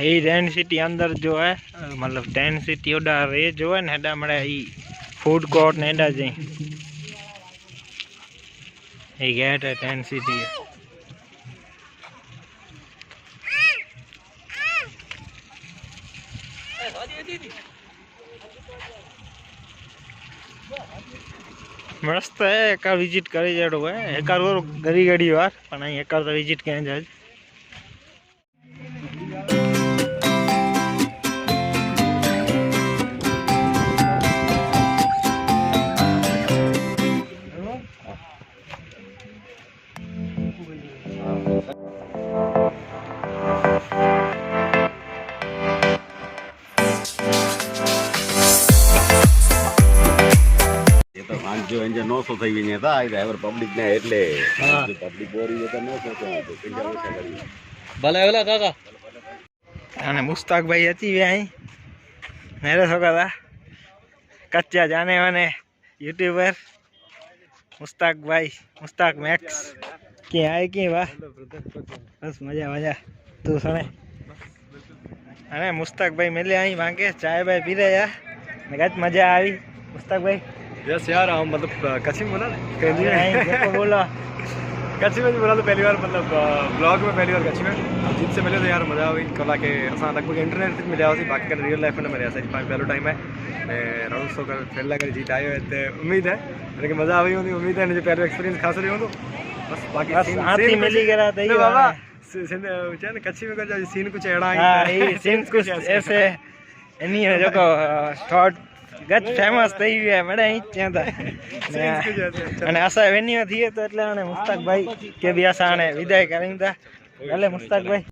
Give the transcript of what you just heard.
એ density અંદર જો હે મતલબ ડેન્સિટી ઓડા રે જો હે ને એડા મળે એ ફૂડ કોર્ટ ને એડા જઈ એ ગેટ હે ડેન્સિટી મસ્ત હે એકા વિઝિટ કરી જડો હે એકા ગરી ગડી વાર પણ અહીં એકા તો વિઝિટ ક્યાં જાય વાંચજો એને નોસો થઈ ગઈ હતા આ ડ્રાઈવર પબ્લિક ને એટલે. પબ્લિક બોરી જતા તો નોસો ભલે ભલે કાકા. અને મુસ્તાકભાઈ હતી વે અહીં. મેરે છોકરા કચ્ચા જાને મને યુટ્યુબર. મુસ્તાકભાઈ મુસ્તાક મેક્સ. કે આય કે વાહ બસ મજા મજા. તું સણે. અને મુસ્તાકભાઈ મેલે અહીં માંગે ચાય બાય પી રહ્યા. ને મજા આવી. મુસ્તાકભાઈ. ڪڇ ۾ به مطلب بلاڪ ۾ جيتي مزا ڪه اسان ڪري جيت آيو اميد آهي مزا آئي هوندي هوندو ગત ફેમસ થઈ ગયા મેડે અહીં જ ત્યાં હતા અને આશા વેન્યુ થઈએ તો એટલે અને મુસ્તાકભાઈ કે બી આશા અને વિદાય કરી દીધા એટલે મુસ્તાકભાઈ.